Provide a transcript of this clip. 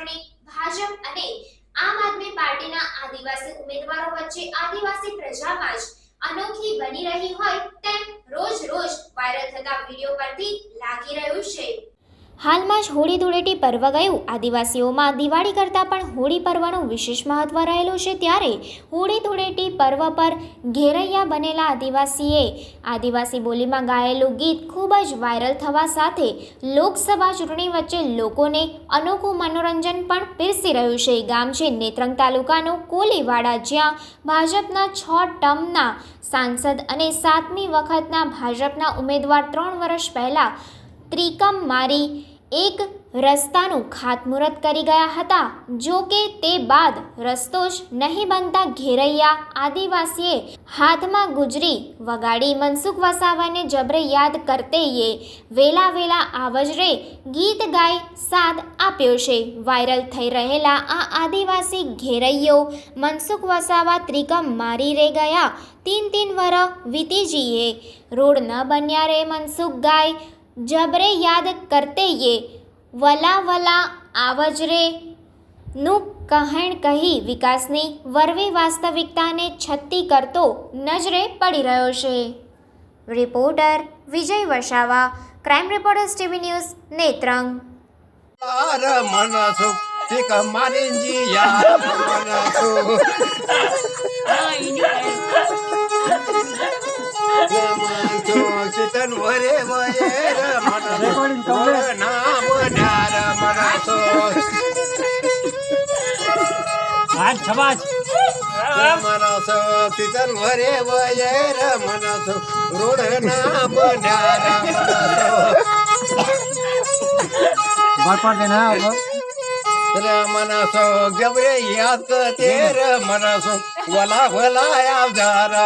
ચૂંટણી ભાજપ અને આમ આદમી પાર્ટીના આદિવાસી ઉમેદવારો વચ્ચે આદિવાસી પ્રજામાં જ અનોખી બની રહી હોય તેમ રોજ રોજ વાયરલ થતા વીડિયો પરથી લાગી હાલમાં જ હોળી ધૂળેટી પર્વ ગયું. આદિવાસીઓમાં દિવાળી કરતાં પણ હોળી પર્વનું વિશેષ મહત્વ રહેલું છે ત્યારે હોળી ધૂળેટી પર્વ પર ઘેરૈયા બનેલા આદિવાસીએ આદિવાસી બોલીમાં ગાયેલું ગીત ખૂબ જ વાયરલ થવા સાથે લોકસભા ચૂંટણી વચ્ચે લોકોને અનોખું મનોરંજન પણ પીરસી રહ્યું છે. ગામ છે નેત્રંગ તાલુકાનું કોલીવાડા, જ્યાં ભાજપના છ ટર્મના સાંસદ અને સાતમી વખતના ભાજપના ઉમેદવાર ત્રણ વર્ષ પહેલાં ત્રિકમ મારી એક રસ્તાનું ખાતમુહૂર્ત કરી ગયા હતા. જો કે તે બાદ રસ્તો જ નહીં બનતા ઘેરૈયા આદિવાસીએ હાથમાં ગુજરી વગાડી મનસુખ વસાવાને જબરે યાદ કરતે યે વેલા વેલા આવજરે ગીત ગાઈ સાથ આપ્યો છે. વાયરલ થઈ રહેલા આ આદિવાસી ઘેરૈયો મનસુખ વસાવા ત્રિકમ મારી રે ગયા. તીન તીન વર વીતી જઈએ. રોડ ન બન્યા રે મનસુખ ગાય. જબરે યાદ કરતે યે વલા વલા આવજરે નું કહેણ કહી વિકાસની વરવી વાસ્તવિકતાને છતી કરતો નજરે પડી રહ્યો છે. Reporter Vijay Vasava crime reporters TV news Netrang. યાર ચિતન વરે વયે મનસુ ના બન્યાર મનસુ આજ છબાજ મનસુ વરે રોડ મનસુ જબરે યાદ કરતે ર વલા વલા આવજારા.